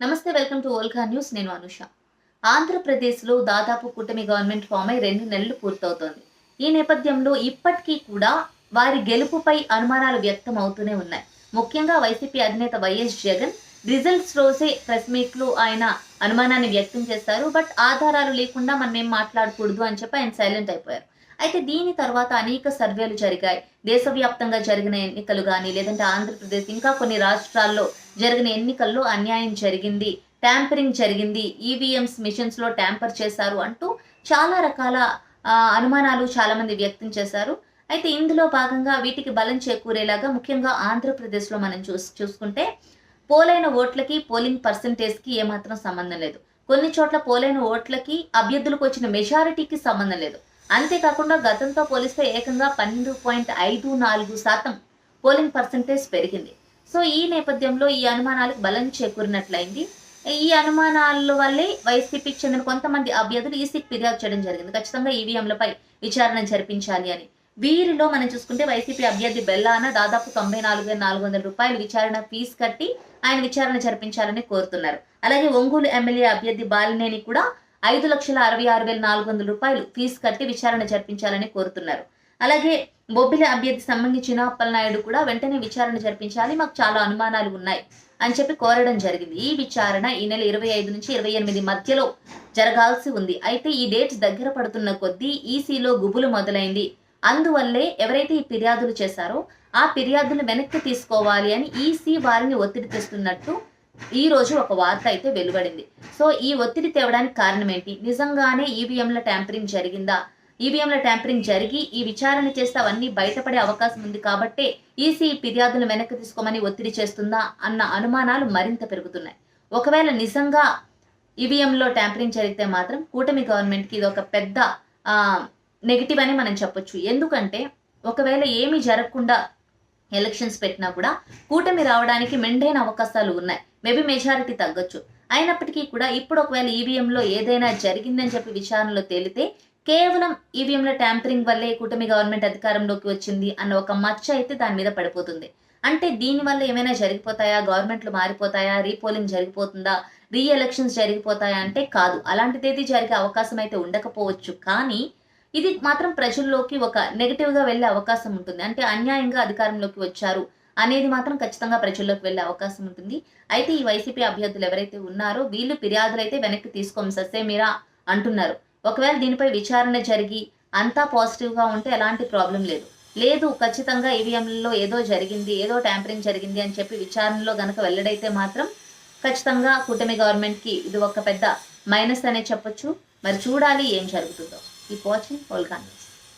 నమస్తే welcome to ఓల్కా news. నేను అనుష. ఆంధ్రప్రదేశ్లో దాదాపు కూటమి గవర్నమెంట్ ఫామ్ అయి రెండు నెలలు పూర్తవుతోంది. ఈ నేపథ్యంలో ఇప్పటికీ కూడా వారి గెలుపుపై అనుమానాలు వ్యక్తం అవుతూనే ఉన్నాయి. ముఖ్యంగా వైసీపీ అధినేత వైఎస్ జగన్ రిజల్ట్స్ రోజే ప్రెస్ మీట్లో ఆయన అనుమానాన్ని వ్యక్తం చేస్తారు బట్ ఆధారాలు లేకుండా మనం ఏం మాట్లాడకూడదు అని చెప్పి ఆయన సైలెంట్ అయిపోయారు. అయితే దీని తర్వాత అనేక సర్వేలు జరిగాయి. దేశవ్యాప్తంగా జరిగిన ఎన్నికలు కానీ లేదంటే ఆంధ్రప్రదేశ్ ఇంకా కొన్ని రాష్ట్రాల్లో జరిగిన ఎన్నికల్లో అన్యాయం జరిగింది. ట్యాంపరింగ్ జరిగింది. ఈవీఎంస్ మిషన్స్లో ట్యాంపర్ చేశారు అంటూ చాలా రకాల అనుమానాలు చాలా మంది వ్యక్తం చేశారు. అయితే ఇందులో భాగంగా వీటికి బలం చేకూరేలాగా ముఖ్యంగా ఆంధ్రప్రదేశ్లో మనం చూసి చూసుకుంటే పోలైన ఓట్లకి పోలింగ్ పర్సంటేజ్కి ఏమాత్రం సంబంధం లేదు. కొన్ని చోట్ల పోలైన ఓట్లకి అభ్యర్థులకు వచ్చిన మెజారిటీకి సంబంధం లేదు. అంతేకాకుండా గతంతో పోలిస్తే ఏకంగా పన్నెండు పాయింట్ ఐదు నాలుగు శాతం పోలింగ్ పర్సంటేజ్ పెరిగింది. సో ఈ నేపథ్యంలో ఈ అనుమానాలకు బలం చేకూరినట్లయింది. ఈ అనుమానాల వల్లే వైసీపీకి చెందిన కొంతమంది అభ్యర్థులు ఈసీకి ఫిర్యాదు చేయడం జరిగింది. ఖచ్చితంగా ఈవీఎంలపై విచారణ జరిపించాలి అని. వీరిలో మనం చూసుకుంటే వైసీపీ అభ్యర్థి బెల్లాన దాదాపు తొంభై నాలుగు వేల నాలుగు వందల రూపాయలు విచారణ ఫీజు కట్టి ఆయన విచారణ జరిపించాలని కోరుతున్నారు. అలాగే ఒంగోలు ఎమ్మెల్యే అభ్యర్థి బాలినేని కూడా ఐదు లక్షల అరవై ఆరు వేల నాలుగు వందల రూపాయలు ఫీజు కట్టి విచారణ జరిపించాలని కోరుతున్నారు. అలాగే బొబ్బిలి అభ్యర్థి సంబంధించిన అప్పలనాయుడు నాయుడు కూడా వెంటనే విచారణ జరిపించాలి. మాకు చాలా అనుమానాలు ఉన్నాయి అని చెప్పి కోరడం జరిగింది. ఈ విచారణ ఈ నెల ఇరవై ఐదు నుంచి ఇరవై ఎనిమిది మధ్యలో జరగాల్సి ఉంది. అయితే ఈ డేట్స్ దగ్గర పడుతున్న కొద్దీ ఈసీలో గుబులు మొదలైంది. అందువల్లే ఎవరైతే ఈ ఫిర్యాదులు చేశారో ఆ ఫిర్యాదులు వెనక్కి తీసుకోవాలి అని ఈసీ వారిని ఒత్తిడి తెస్తున్నట్టు ఈ రోజు ఒక వార్త అయితే వెలువడింది. సో ఈ ఒత్తిడి తేవడానికి కారణం ఏంటి? నిజంగానే ఈవీఎంల ట్యాంపరింగ్ జరిగిందా? ఈవీఎంల ట్యాంపరింగ్ జరిగి ఈ విచారణ చేస్తే అవన్నీ బయటపడే అవకాశం ఉంది కాబట్టే ఈసీ ఫిర్యాదులు వెనక్కి తీసుకోమని ఒత్తిడి చేస్తుందా అన్న అనుమానాలు మరింత పెరుగుతున్నాయి. ఒకవేళ నిజంగా ఈవీఎంలో ట్యాంపరింగ్ జరిగితే మాత్రం కూటమి గవర్నమెంట్కి ఇది ఒక పెద్ద నెగిటివ్ అని మనం చెప్పొచ్చు. ఎందుకంటే ఒకవేళ ఏమీ జరగకుండా ఎలక్షన్స్ పెట్టినా కూడా కూటమి రావడానికి మెండైన అవకాశాలు ఉన్నాయి. మేబీ మెజారిటీ తగ్గొచ్చు. అయినప్పటికీ కూడా ఇప్పుడు ఒకవేళ ఈవీఎంలో ఏదైనా జరిగిందని చెప్పి విచారణలో తేలితే కేవలం ఈవీఎంల ట్యాంపరింగ్ వల్లే కూటమి గవర్నమెంట్ అధికారంలోకి వచ్చింది అన్న ఒక మచ్చ అయితే దాని మీద పడిపోతుంది. అంటే దీనివల్ల ఏమైనా జరిగిపోతాయా? గవర్నమెంట్లు మారిపోతాయా? రీపోలింగ్ జరిగిపోతుందా? రీ ఎలక్షన్స్ జరిగిపోతాయా అంటే కాదు. అలాంటిదేది జరిగే అవకాశం అయితే ఉండకపోవచ్చు. కానీ ఇది మాత్రం ప్రజల్లోకి ఒక నెగిటివ్గా వెళ్ళే అవకాశం ఉంటుంది. అంటే అన్యాయంగా అధికారంలోకి వచ్చారు. అనేది మాత్రం ఖచ్చితంగా ప్రజల్లోకి వెళ్ళే అవకాశం ఉంటుంది. అయితే ఈ వైసీపీ అభ్యర్థులు ఎవరైతే ఉన్నారో వీళ్ళు ఫిర్యాదులు అయితే వెనక్కి తీసుకోం ససేమిరా అంటున్నారు. ఒకవేళ దీనిపై విచారణ జరిగి అంతా పాజిటివ్గా ఉంటే ఎలాంటి ప్రాబ్లం లేదు. లేదు ఖచ్చితంగా ఈవీఎంలలో ఏదో జరిగింది ఏదో ట్యాంపరింగ్ జరిగింది అని చెప్పి విచారణలో గనక వెల్లడైతే మాత్రం ఖచ్చితంగా కూటమి గవర్నమెంట్కి ఇది ఒక పెద్ద మైనస్ అనే చెప్పొచ్చు. మరి చూడాలి ఏం జరుగుతుందో. ఈ వాచింగ్ ఆల్